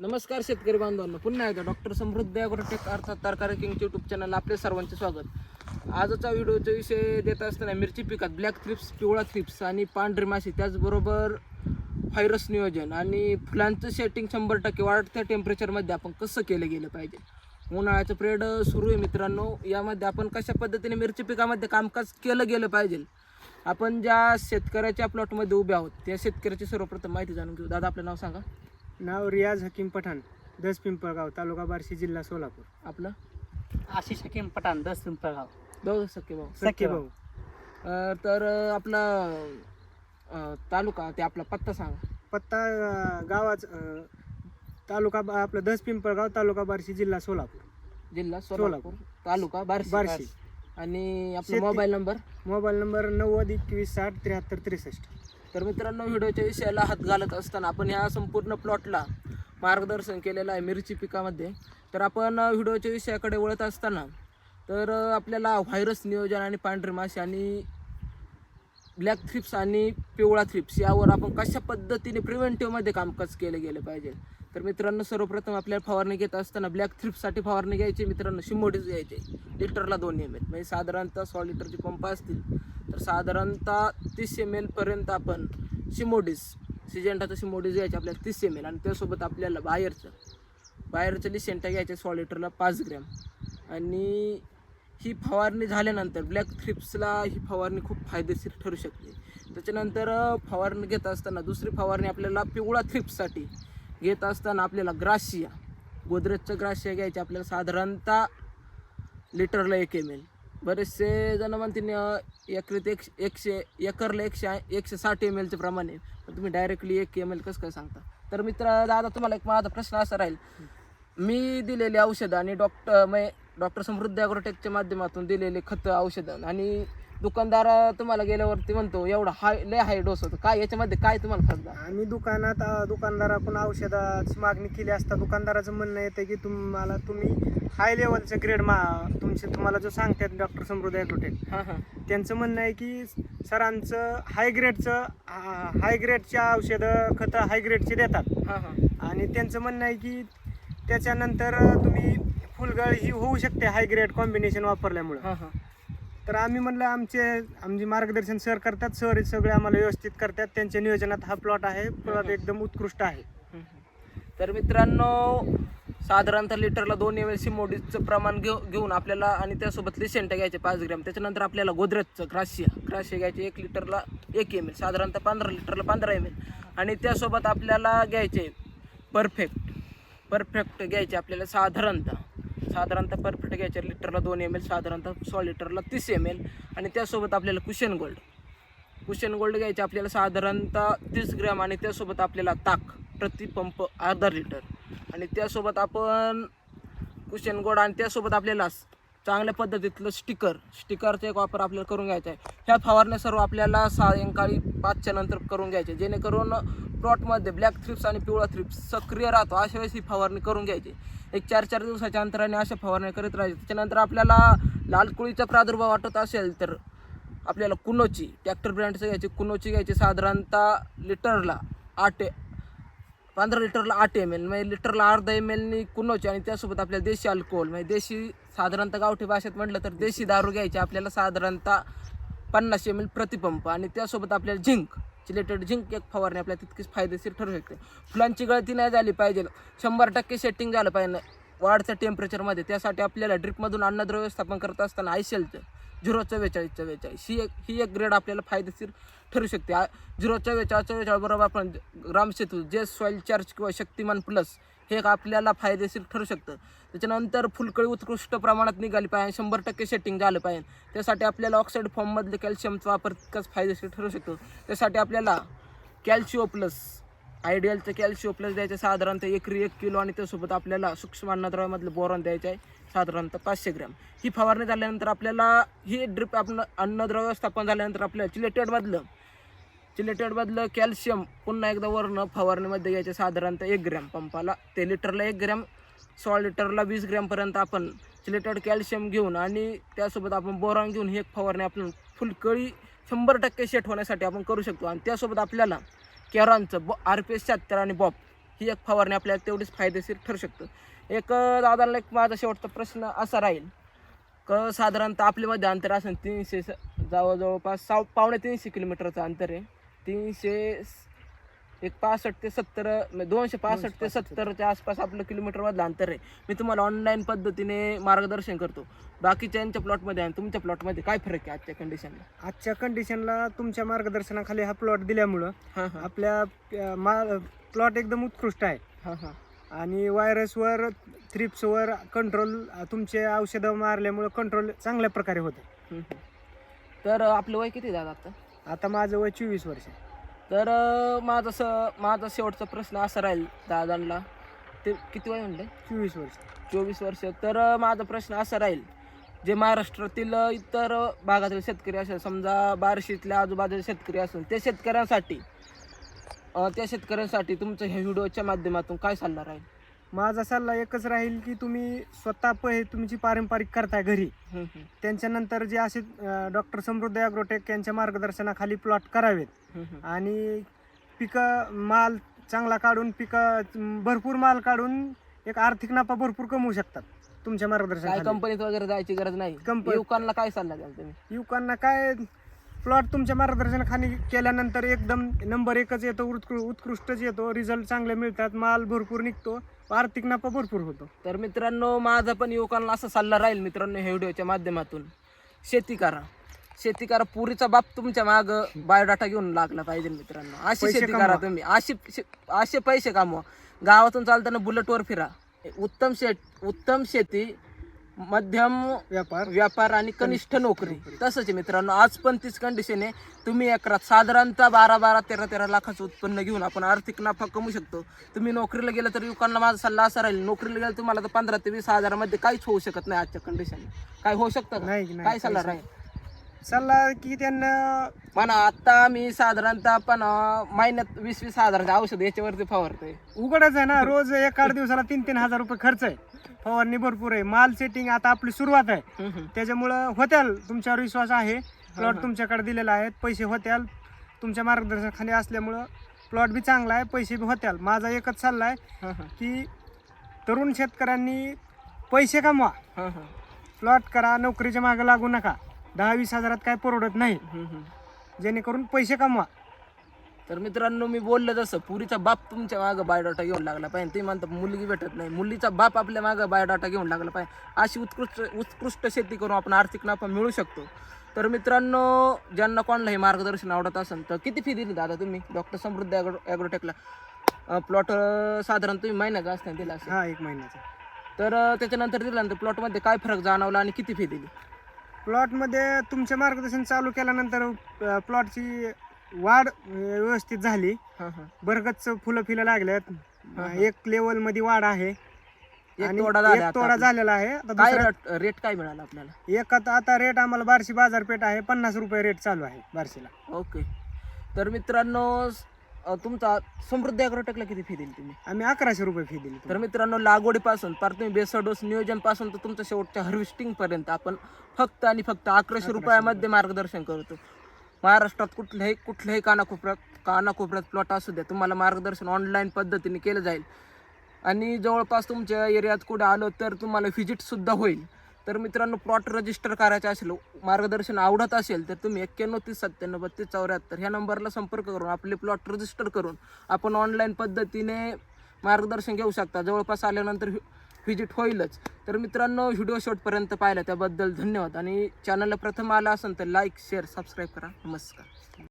नमस्कार शेतकरी बांधवांनो पुन्हा एकदा डॉक्टर समृद्धी अॅग्रोटेक अर्थात तरकारी किंग यूट्यूब चॅनल आपले सर्वांचे स्वागत. आजचा व्हिडिओचा विषय देत असताना मिरची पिकात ब्लॅक थ्रिप्स पिवळा थ्रिप्स आणि पांढरी माशी त्याचबरोबर व्हायरस नियोजन आणि फुलांचं सेटिंग शंभर टक्के वाढत्या टेम्परेचरमध्ये आपण कसं केलं गेलं पाहिजे? उन्हाळ्याचं पिरियड सुरू आहे मित्रांनो. यामध्ये आपण कशा पद्धतीने मिरची पिकामध्ये कामकाज केलं गेलं पाहिजे? आपण ज्या शेतकऱ्याच्या प्लॉटमध्ये उभे आहोत त्या शेतकऱ्याची सर्वप्रथम माहिती जाणून घेऊ. दादा आपलं नाव सांगा. नाव रियाज हकीम पठाण दस पिंपळगाव तालुका बार्शी जिल्हा सोलापूर. आपलं? आशिष हकीम पठाण दस पिंपळगाव. सख्खे भाऊ. सख्खे भाऊ. अं, तर अं, आपला अं, तालुका ते आपला पत्ता सांगा. पत्ता अं, गावाच अं, तालुका बा- आपलं दस पिंपळगाव तालुका बार्शी जिल्हा सोलापूर. जिल्हा सोलापूर. सोलापूर तालुका बार्शी. बार्शी. आणि आपला शेती- मोबाईल नंबर? मोबाईल नंबर नव्वद एकवीस साठ त्र्याहत्तर त्रेसष्ट. तर मित्रांनो व्हिडिओच्या विषयाला हात घालत असताना आपण ह्या संपूर्ण प्लॉटला मार्गदर्शन केलेलं आहे मिरची पिकामध्ये. तर आपण व्हिडिओच्या विषयाकडे वळत असताना तर आपल्याला व्हायरस नियोजन आणि पांढरी माशी आणि ब्लॅक थ्रिप्स आणि पिवळा थ्रिप्स यावर आपण कशा पद्धतीने प्रिव्हेंटिव्हमध्ये कामकाज केलं गेलं पाहिजे? तर मित्रांनो सर्वप्रथम आपल्याला फवारणी घेत असताना ब्लॅक थ्रिप्ससाठी फवारणी घ्यायची. मित्रांनो शिमोडीच घ्यायचे. लिटरला दोन एम एल म्हणजे साधारणतः सॉ लिटरचे पंप असतील. तर साधारणतः तीस एम एलपर्यंत आपण शिमोडीस सिजेंटाचं शिमोडीस घ्यायचे आपल्याला तीस एम एल आणि त्यासोबत आपल्याला बाहेरचं बाहेरचं लिसेंटा घ्यायचं सॉ लिटरला पाच ग्रॅम. आणि ही फवारणी झाल्यानंतर ब्लॅक थ्रिप्सला ही फवारणी खूप फायदेशीर ठरू शकते. त्याच्यानंतर फवारणी घेत असताना दुसरी फवारणी आपल्याला पिवळा थ्रिप्ससाठी घेत असताना आपल्याला ग्रासिया गोदरेजचं ग्रासिया घ्यायची आपल्याला साधारणतः लिटरला एक एम एल बरेचसे जण म्हणतील एकरीत एक एकशे एकरला एकशे एकशे साठ एम एलचे प्रमाण आहे. पण तुम्ही डायरेक्टली एक एम एल कसं काय सांगता? तर मित्र दादा तुम्हाला एक माझा प्रश्न असा राहील. मी दिलेली औषधं आणि डॉक्टर मै डॉक्टर समृद्ध अॅग्रोटेकच्या माध्यमातून दिलेले खतं औषधं आणि दुकानदार तुम्हाला गेल्यावरती म्हणतो एवढा हाय लय हाय डोस होतो. काय याच्यामध्ये काय तुम्हाला फरक झाला? आम्ही दुकानात अं, दुकानदाराकडून औषधाची मागणी केली असता दुकानदाराचं म्हणणं येतं की तुम्हाला तुम्ही हाय लेवलचं ग्रेड मा तुमचे तुम्हाला जो सांगतात डॉक्टर समृद्धी ॲग्रोटेक हां हां. त्यांचं म्हणणं आहे की सरांचं हाय ग्रेडचं हाय ग्रेडची औषधं खतं हाय ग्रेडची देतात. हां हां. आणि त्यांचं म्हणणं आहे की त्याच्यानंतर तुम्ही फुलगळ ही होऊ शकते हाय ग्रेड कॉम्बिनेशन वापरल्यामुळं. हां हां. तर आम्ही म्हणलं आमचे आमचे मार्गदर्शन सर करतात सर सगळे आम्हाला व्यवस्थित करतात. त्यांच्या नियोजनात हा प्लॉट आहे. प्लॉट एकदम उत्कृष्ट आहे. तर मित्रांनो साधारणतः लिटरला दोन एम एल सिमोडीचं प्रमाण घेऊ घेऊन आपल्याला आणि त्यासोबत लिसेंट घ्यायचे पाच ग्रॅम. त्याच्यानंतर आपल्याला गोदरेजचं ग्रासिया ग्रासिया घ्यायचे एक लिटरला एक एम एल साधारणतः पंधरा लिटरला पंधरा एम एल आणि त्यासोबत आपल्याला घ्यायचे परफेक्ट परफेक्ट घ्यायचे आपल्याला साधारणतः. साधारणतः परफेक्ट घ्यायचे लिटरला दोन एम एल साधारणतः सो लिटरला तीस एम एल आणि त्यासोबत आपल्याला कुशन गोल्ड कुशन गोल्ड घ्यायचे आपल्याला साधारणतः तीस ग्रॅम आणि त्यासोबत आपल्याला ताक प्रतिपंप अर्धा लिटर आणि त्यासोबत आपण कुशन गोल्ड आणि त्यासोबत आपल्याला चांगल्या पद्धतीतलं स्टिकर स्टिकरचा एक वापर आपल्याला करून घ्यायचा आहे. ह्या फवारण्या सर्व आपल्याला सायंकाळी पाचच्या नंतर करून घ्यायचे जेणेकरून प्लॉटमध्ये ब्लॅक थ्रिप्स आणि पिवळा थ्रिप्स सक्रिय राहतो. अशा वेळेस ही फवारणी करून घ्यायची एक चार चार दिवसाच्या अंतराने अशा फवारण्या करीत राहायचे. त्याच्यानंतर आपल्याला लाल कुळीचा प्रादुर्भाव वाटत असेल तर आपल्याला कुनोची ट्रॅक्टर ब्रँडचं घ्यायची. कुनोची घ्यायची साधारणतः लिटरला आठ पंधरा लिटरला आठ एम एल म्हणजे लिटरला अर्धा एम एलनी कुनोची आणि त्यासोबत आपल्याला देशी अल्कोहोल म्हणजे देशी साधारणतः गावठी भाषेत म्हटलं तर देशी दारू घ्यायची आपल्याला साधारणतः पन्नास एम एल प्रतिपंप आणि त्यासोबत आपल्याला झिंक चिलेटेड झिंक एक फवारणी आपल्याला तितकीच फायदेशीर ठरू शकते. फुलांची गळती नाही झाली पाहिजे. शंभर टक्के सेटिंग झालं पाहिजे. वाढचं टेम्परेचरमध्ये त्यासाठी आपल्याला ड्रिपमधून अन्नद्रव्य व्यवस्थापन करत असताना आयसेलचं झिरो चव्वेचाळीस चव्वेचाळीस ही एक ही एक ग्रेड आपल्याला फायदेशीर ठरू शकते. झिरो चव्वेचाळीस चव्वेचाळीस बरोबर आपण ग्रामसेतू जे सॉईल चार्ज किंवा शक्तिमान प्लस हे एक आपल्याला फायदेशीर ठरू शकतं. त्याच्यानंतर फुलकळी उत्कृष्ट प्रमाणात निघाली पाहिजे. शंभर टक्के सेटिंग झालं पाहिजे. त्यासाठी आपल्याला ऑक्साईड फॉर्ममधले कॅल्शियमचा वापर तितकाच फायदेशीर ठरू शकतो. त्यासाठी आपल्याला कॅल्शिओ प्लस आयडियलचं कॅल्शिओ प्लस द्यायचं. साधारणतः एकरी एक किलो आणि त्यासोबत आपल्याला सूक्ष्म अन्नद्रव्यामधलं बोरॉन द्यायचं आहे. साधारणतः पाचशे ग्रॅम. ही फवारणी झाल्यानंतर आपल्याला ही ड्रिप आपण अन्नद्रव्य व्यवस्थापन झाल्यानंतर आपल्याला चिलेटेडमधलं चिलेटेडमधलं कॅल्शियम पुन्हा एकदा वरनं फवारणीमध्ये घ्यायचे साधारणतः एक ग्रॅम पंपाला ते लिटरला एक ग्रॅम सोळा लिटरला वीस ग्रॅमपर्यंत आपण चिलेटेड कॅल्शियम घेऊन आणि त्यासोबत आपण बोरॉन घेऊन ही एक फवारणी आपण फुलकळी शंभर टक्के सेट होण्यासाठी आपण करू शकतो. आणि त्यासोबत आपल्याला कॅरॉनचं ब आर पी एस शहात्तर आणि बॉप ही एक फवारणी आपल्याला तेवढीच फायदेशीर ठरू शकतं. एक दादाला एक माझा शेवटचा प्रश्न असा राहील. क साधारणतः आपल्यामध्ये अंतर असेल तीनशे स- जवळ जवळपास साव पावणे तीनशे किलोमीटरचं अंतर आहे. तीनशे एक पासष्ट ते सत्तर म्हणजे दोनशे पासष्ट ते सत्तरच्या आसपास आपलं किलोमीटरमधलं अंतर आहे. मी तुम्हाला ऑनलाईन पद्धतीने मार्गदर्शन करतो. बाकीच्यांच्या प्लॉटमध्ये आणि तुमच्या प्लॉटमध्ये काय फरक आहे आजच्या कंडिशनला आजच्या कंडिशनला तुमच्या मार्गदर्शनाखाली हा प्लॉट दिल्यामुळं आपल्या प्लॉट एकदम उत्कृष्ट आहे. हां हां. आणि व्हायरसवर थ्रिप्सवर कंट्रोल तुमचे औषधं मारल्यामुळं कंट्रोल चांगल्या प्रकारे होते. तर आपलं वय किती दादा आता? आता माझं वय चोवीस वर्ष. तर अं, माझा स माझा शेवटचा प्रश्न असा राहील दादांना. ते किती वय म्हणले? चोवीस वर्ष. चोवीस वर्ष. तर अं, माझा प्रश्न असा राहील जे महाराष्ट्रातील अं, इतर अं, भागातील शेतकरी असेल समजा बार्शीतल्या आजूबाजूचे शेतकरी असेल त्या शेतकऱ्यांसाठी अं, त्या शेतकऱ्यांसाठी तुमचं हे व्हिडिओच्या माध्यमातून काय सल्ला राहील? माझा सल्ला एकच राहील की तुम्ही स्वतः पै तुमची पारंपरिक करताय घरी. त्यांच्यानंतर जे असे डॉक्टर समृद्ध ॲग्रोटेक यांच्या मार्गदर्शनाखाली प्लॉट करावेत. आणि पिकं माल चांगला काढून पिकं भरपूर माल काढून एक आर्थिक नफा भरपूर कमवू शकतात तुमच्या काय मार्गदर्शनाखाली. कंपनीत वगैरे जायची गरज नाही? कंप- युवकांना काय सल्ला द्याल तुम्ही? युवकांना काय प्लॉट तुमच्या मार्गदर्शनाखाली केल्यानंतर एकदम नंबर एकच येतो उत्कृ उत्कृष्टच येतो रिझल्ट चांगले मिळतात माल भरपूर निघतो. आर्थिक नफा भरपूर होतो. तर मित्रांनो माझा पण युवकांना असा सल्ला राहील मित्रांनो ह्या व्हिडिओच्या माध्यमातून. शेती करा. शेती करा. पुरीचा बाप तुमच्या माग बायोडाटा घेऊन लागला पाहिजे मित्रांनो. अशी पैसे शेती कमवा. करा तुम्ही. अशी असे पैसे कमवा. गावातून चालताना बुलेटवर फिरा. उत्तम शेत उत्तम शेती मध्यम व्यापार. व्यापार आणि कनिष्ठ नोकरी. तसंच आहे मित्रांनो आज पण तीच कंडिशन आहे. तुम्ही एकरात साधारणतः बारा बारा तेरा तेरा लाखाचं उत्पन्न घेऊन आपण आर्थिक नफा कमवू शकतो. तुम्ही नोकरीला गेलं तर युवकांना माझा सल्ला असा राहील नोकरीला गेलं तुम्हाला तर पंधरा ते वीस हजारामध्ये काहीच होऊ शकत नाही आजच्या कंडिशन काय होऊ शकतं काय सल्ला राहील नाही. सल्ला की त्यांना म्हणा आता मी साधारणतः पण अं, महिन्यात वीस वीस हजाराचे औषध याच्यावरती फवारतोय. उघडच आहे ना रोज एक आठ दिवसाला तीन तीन हजार रुपये खर्च आहे. फवारणी भरपूर आहे. माल सेटिंग आता आपली सुरुवात आहे. त्याच्यामुळं होत्याल तुमच्यावर विश्वास आहे. प्लॉट. तुमच्याकडे दिलेला आहे. पैसे होत्याल. तुमच्या मार्गदर्शनाखाली असल्यामुळं प्लॉट बी चांगला आहे पैसे बी होत्याल. माझा एकच सल्ला आहे की तरुण शेतकऱ्यांनी पैसे कमवा. प्लॉट करा नोकरीच्या मागे लागू नका. दहा वीस हजारात काय परवडत नाही. जेणेकरून पैसे कमवा. तर मित्रांनो मी बोललं जसं पुरीचा बाप तुमच्या मागं बायोडाटा घेऊन लागला पाहिजे. ते म्हणतात मुलगी भेटत नाही. मुलीचा बाप आपल्या मागं बायोडाटा घेऊन लागला पाहिजे. अशी उत्कृष्ट उत्कृष्ट शेती करून आपण आर्थिक नफा मिळू शकतो. तर मित्रांनो ज्यांना कोणाला हे मार्गदर्शन आवडत असेल तर किती फी दिली दादा तुम्ही? डॉक्टर समृद्ध ॲग्रो ॲग्रोटेकला. प्लॉट साधारण तुम्ही महिन्याचा असताना दिला असेल. हा एक महिन्याचा. तर त्याच्यानंतर दिल्यानंतर प्लॉटमध्ये काय फरक जाणवला आणि किती फी दिली? प्लॉटमध्ये तुमचे मार्गदर्शन चालू केल्यानंतर प्लॉटची वाढ व्यवस्थित झाली. हां हां. बरगच फुलं फिलं लागल्यात. हा. एक लेवलमध्ये वाढ आहे. एक आणि तोडा झाला एक आता तोडा आपला. झालेला आहे. आता काय दुसरा रेट रेट काय मिळाला आपल्याला? एक आता आता रेट आम्हाला बार्शी बाजारपेठ आहे. पन्नास रुपये रेट चालू आहे बार्शीला. ओके. तर मित्रांनो अ, तुमचा समृद्धी ॲग्रोटेकला किती फी दिली तुम्ही? आम्ही अकराशे रुपये फी दिली तर मित्रांनो लागवडीपासून पार तुम्ही बेसर डोस नियोजनपासून तर तुमच्या शेवटच्या हार्वेस्टिंग पर्यंत आपण फक्त आणि फक्त अकराशे रुपयामध्ये मार्गदर्शन करतो. महाराष्ट्रात कुठल्याही कुठल्याही कानाकोपऱ्यात कानाकोपऱ्यात प्लॉट असू द्या तुम्हाला मार्गदर्शन ऑनलाईन पद्धतीने केलं जाईल. आणि जवळपास तुमच्या एरियात कुठे आलं तर तुम्हाला व्हिजिटसुद्धा होईल. तर मित्रांनो प्लॉट रजिस्टर करायचे असेल मार्गदर्शन आवडत असेल तर तुम्ही एक्क्याण्णव तीस सत्त्याण्णव बत्तीस चौऱ्याहत्तर ह्या नंबरला संपर्क करून आपले प्लॉट रजिस्टर करून आपण ऑनलाईन पद्धतीने मार्गदर्शन घेऊ शकता. जवळपास आल्यानंतर व्हिजिट होईलच. तर मित्रांनो व्हिडिओ शॉटपर्यंत पाहिला त्याबद्दल धन्यवाद. आणि चॅनलला प्रथम आला असेल तर लाईक शेअर सबस्क्राईब करा. नमस्कार.